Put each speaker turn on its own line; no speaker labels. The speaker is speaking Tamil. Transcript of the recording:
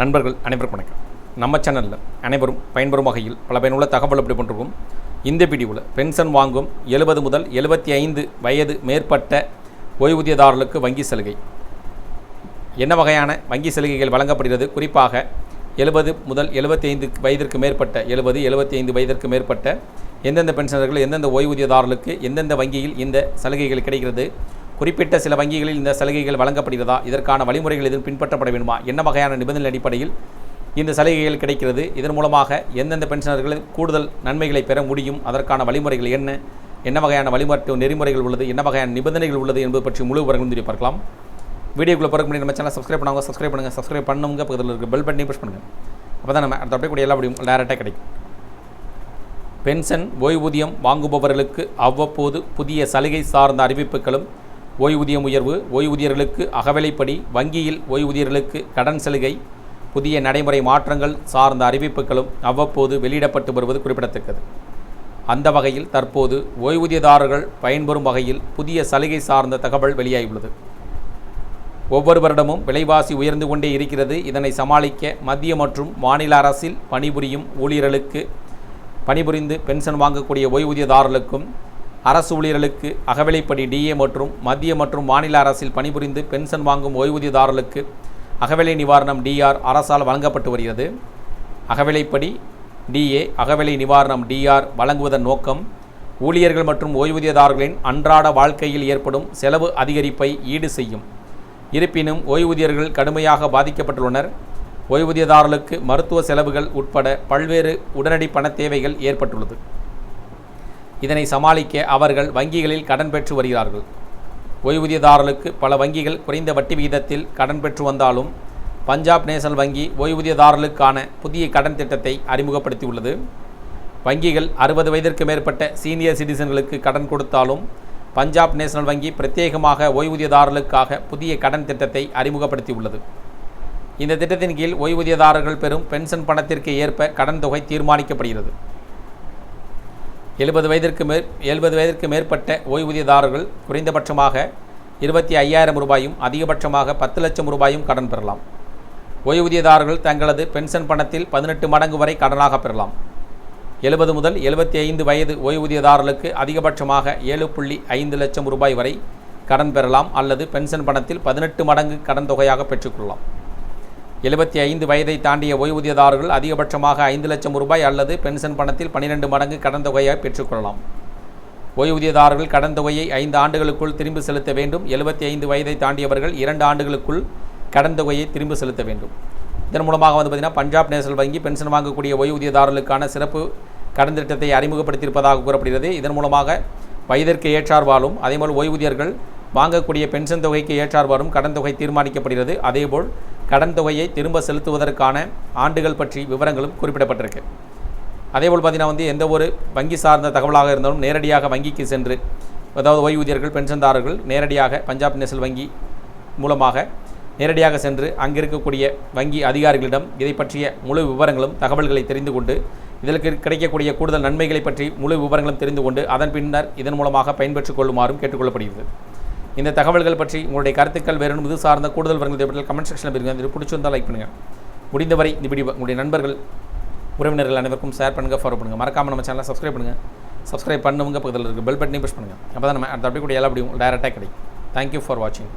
நண்பர்கள் அனைவருக்கும் வணக்கம். நம்ம சேனலில் அனைவரும் பயன்பெறும் வகையில் பல பயனுள்ள தகவல் அப்படி பண்ணிருக்கோம் இந்த வீடியோவில் பென்ஷன் வாங்கும் எழுபது முதல் எழுபத்தி ஐந்து வயது மேற்பட்ட ஓய்வூதியதாரர்களுக்கு வங்கி சலுகை. என்ன வகையான வங்கி சலுகைகள் வழங்கப்படுகிறது? குறிப்பாக எழுபது முதல் எழுபத்தி ஐந்து வயதிற்கு மேற்பட்ட எழுபது எழுபத்தி ஐந்து வயதிற்கு மேற்பட்ட எந்தெந்த பென்ஷனர்கள் எந்தெந்த ஓய்வூதியதாரர்களுக்கு எந்தெந்த வங்கியில் இந்த சலுகைகள் கிடைக்கிறது? குறிப்பிட்ட சில வங்கிகளில் இந்த சலுகைகள் வழங்கப்படுகிறதா? இதற்கான வழிமுறைகள் எதுவும் பின்பற்றப்பட வேண்டுமா? என்ன வகையான நிபந்தனை அடிப்படையில் இந்த சலுகைகள் கிடைக்கிறது? இதன் மூலமாக எந்தெந்த பென்ஷனர்கள் கூடுதல் நன்மைகளை பெற முடியும்? அதற்கான வழிமுறைகள் என்ன? என்ன வகையான வழிமுறை நெறிமுறைகள் உள்ளது? என்ன வகையான நிபந்தனைகள் உள்ளது என்பது பற்றி முழு விவரங்களும் தெரிய பார்க்கலாம். வீடியோக்குள்ளே பிறகு முன்னாடி நம்ம சேனல் சப்ஸ்கிரைப் பண்ணுவாங்க சப்ஸ்கிரைப் பண்ணுங்கள் சப்ஸ்கிரைப் பண்ணுங்க. பக்கத்தில் இருக்க பெல் பட்டனையும் ப்ரெஸ் பண்ணுங்கள் அப்போ தான் நம்ம அடுத்த அப்படியே கூட எல்லா முடியும் டேரெக்டாக கிடைக்கும். பென்ஷன் ஓய்வூதியம் வாங்குபவர்களுக்கு அவ்வப்போது புதிய சலுகை சார்ந்த அறிவிப்புகளும் ஓய்வூதியம் உயர்வு ஓய்வூதியர்களுக்கு அகவிலைப்படி வங்கியில் ஓய்வூதியர்களுக்கு கடன் சலுகை புதிய நடைமுறை மாற்றங்கள் சார்ந்த அறிவிப்புகளும் அவ்வப்போது வெளியிடப்பட்டு வருவது குறிப்பிடத்தக்கது. அந்த வகையில் தற்போது ஓய்வூதியதாரர்கள் பயன்பெறும் வகையில் புதிய சலுகை சார்ந்த தகவல் வெளியாகியுள்ளது. ஒவ்வொரு வருடமும் விலைவாசி உயர்ந்து கொண்டே இருக்கிறது. இதனை சமாளிக்க மத்திய மற்றும் மாநில அரசில் பணிபுரியும் ஊழியர்களுக்கு பணிபுரிந்து பென்ஷன் வாங்கக்கூடிய ஓய்வூதியதாரர்களுக்கும் அரசு ஊழியர்களுக்கு அகவிலைப்படி டிஏ மற்றும் மத்திய மற்றும் மாநில அரசில் பணிபுரிந்து பென்ஷன் வாங்கும் ஓய்வூதியதாரர்களுக்கு அகவிலை நிவாரணம் டிஆர் அரசால் வழங்கப்பட்டு வருகிறது. அகவிலைப்படி டிஏ அகவிலை நிவாரணம் டிஆர் வழங்குவதன் நோக்கம் ஊழியர்கள் மற்றும் ஓய்வூதியதாரர்களின் அன்றாட வாழ்க்கையில் ஏற்படும் செலவு அதிகரிப்பை ஈடு செய்யும். இருப்பினும் ஓய்வூதியர்கள் கடுமையாக பாதிக்கப்பட்டுள்ளனர். ஓய்வூதியதாரர்களுக்கு மருத்துவ செலவுகள் உட்பட பல்வேறு உடனடி பண தேவைகள் ஏற்பட்டுள்ளது. இதனை சமாளிக்க அவர்கள் வங்கிகளில் கடன் பெற்று வருகிறார்கள். ஓய்வூதியதாரர்களுக்கு பல வங்கிகள் குறைந்த வட்டி விகிதத்தில் கடன் பெற்று வந்தாலும் பஞ்சாப் நேஷனல் வங்கி ஓய்வூதியதாரர்களுக்கான புதிய கடன் திட்டத்தை அறிமுகப்படுத்தியுள்ளது. வங்கிகள் அறுபது வயதிற்கு மேற்பட்ட சீனியர் சிட்டிசன்களுக்கு கடன் கொடுத்தாலும் பஞ்சாப் நேஷனல் வங்கி பிரத்யேகமாக ஓய்வூதியதாரர்களுக்காக புதிய கடன் திட்டத்தை அறிமுகப்படுத்தியுள்ளது. இந்த திட்டத்தின் கீழ் ஓய்வூதியதாரர்கள் பெறும் பென்ஷன் பணத்திற்கு ஏற்ப கடன் தொகை தீர்மானிக்கப்படுகிறது. எழுபது வயதிற்கு மேற் எழுபது வயதிற்கு மேற்பட்ட ஓய்வூதியதாரர்கள் குறைந்தபட்சமாக இருபத்தி ஐயாயிரம் ரூபாயும் அதிகபட்சமாக பத்து லட்சம் ரூபாயும் கடன் பெறலாம். ஓய்வூதியதாரர்கள் தங்களது பென்ஷன் பணத்தில் பதினெட்டு மடங்கு வரை கடனாக பெறலாம். எழுபது முதல் எழுபத்தி ஐந்து வயது ஓய்வூதியதாரர்களுக்கு அதிகபட்சமாக ஏழு புள்ளி ஐந்து லட்சம் ரூபாய் வரை கடன் பெறலாம் அல்லது பென்ஷன் பணத்தில் பதினெட்டு மடங்கு கடன் தொகையாக பெற்றுக்கொள்ளலாம் எழுபத்தி ஐந்து வயதை தாண்டிய ஓய்வூதியதாரர்கள் அதிகபட்சமாக ஐந்து லட்சம் ரூபாய் அல்லது பென்ஷன் பணத்தில் பனிரெண்டு மடங்கு கடன் தொகையை பெற்றுக்கொள்ளலாம். ஓய்வூதியதாரர்கள் கடன் தொகையை ஐந்து ஆண்டுகளுக்குள் திரும்பி செலுத்த வேண்டும். எழுபத்தி ஐந்து வயதை தாண்டியவர்கள் இரண்டு ஆண்டுகளுக்குள் கடன் தொகையை திரும்பி செலுத்த வேண்டும். இதன் மூலமாக வந்து பார்த்திங்கன்னா பஞ்சாப் நேஷனல் வங்கி பென்ஷன் வாங்கக்கூடிய ஓய்வூதியதாரர்களுக்கான சிறப்பு கடன் திட்டத்தை அறிமுகப்படுத்தியிருப்பதாக கூறப்படுகிறது. இதன் மூலமாக வயதிற்கு ஏற்றார்வாலும் அதேபோல் ஓய்வூதியர்கள் வாங்கக்கூடிய பென்ஷன் தொகைக்கு ஏற்றார்வாலும் கடன் தொகை தீர்மானிக்கப்படுகிறது. அதேபோல் கடன் தொகையை திரும்ப செலுத்துவதற்கான ஆண்டுகள் பற்றி விவரங்களும் குறிப்பிடப்பட்டிருக்கு. அதேபோல் பார்த்தீங்கன்னா வந்து எந்த ஒரு வங்கி சார்ந்த தகவலாக இருந்தாலும் நேரடியாக வங்கிக்கு சென்று அதாவது ஓய்வூதியர்கள் பென்ஷன்தாரர்கள் நேரடியாக பஞ்சாப் நேஷனல் வங்கி மூலமாக நேரடியாக சென்று அங்கிருக்கக்கூடிய வங்கி அதிகாரிகளிடம் இதை பற்றிய முழு விவரங்களும் தகவல்களை தெரிந்து கொண்டு இதற்கு கிடைக்கக்கூடிய கூடுதல் நன்மைகளை பற்றி முழு விவரங்களும் தெரிந்து கொண்டு அதன் பின்னர் இதன் மூலமாக பயன்பெற்றுக் கொள்ளுமாறும் கேட்டுக்கொள்ளப்படுகிறது. இந்த தகவல்கள் பற்றி உங்களுடைய கருத்துக்கள் வேறு இது சார்ந்த கூடுதல் விவரங்கள் தேவைப்பட்டால் கமெண்ட் செக்ஷனில் பிரிங்க. இது பிடிச்சிருந்தால் லைக் பண்ணுங்கள் முடிந்தவரை இந்த வீடியோ உங்களுடைய நண்பர்கள் உறவினர்கள் அனைவருக்கும் ஷேர் பண்ணுங்கள் ஃபாலோ பண்ணுங்கள் மறக்காமல் நம்ம சேனலை சப்ஸ்கிரைப் பண்ணுங்கள் சப்ஸ்கிரைப் பண்ணுவங்க பக்கத்தில் இருக்க பெல் பட்டனையும் ப்ரெஸ் பண்ணுங்கள் அப்போ தான் நம்ம அடுத்த அப்படி கூட எல்லா அப்படியும் டேரெக்டாக கிடைக்கும். தேங்க்யூ ஃபார் வாட்சிங்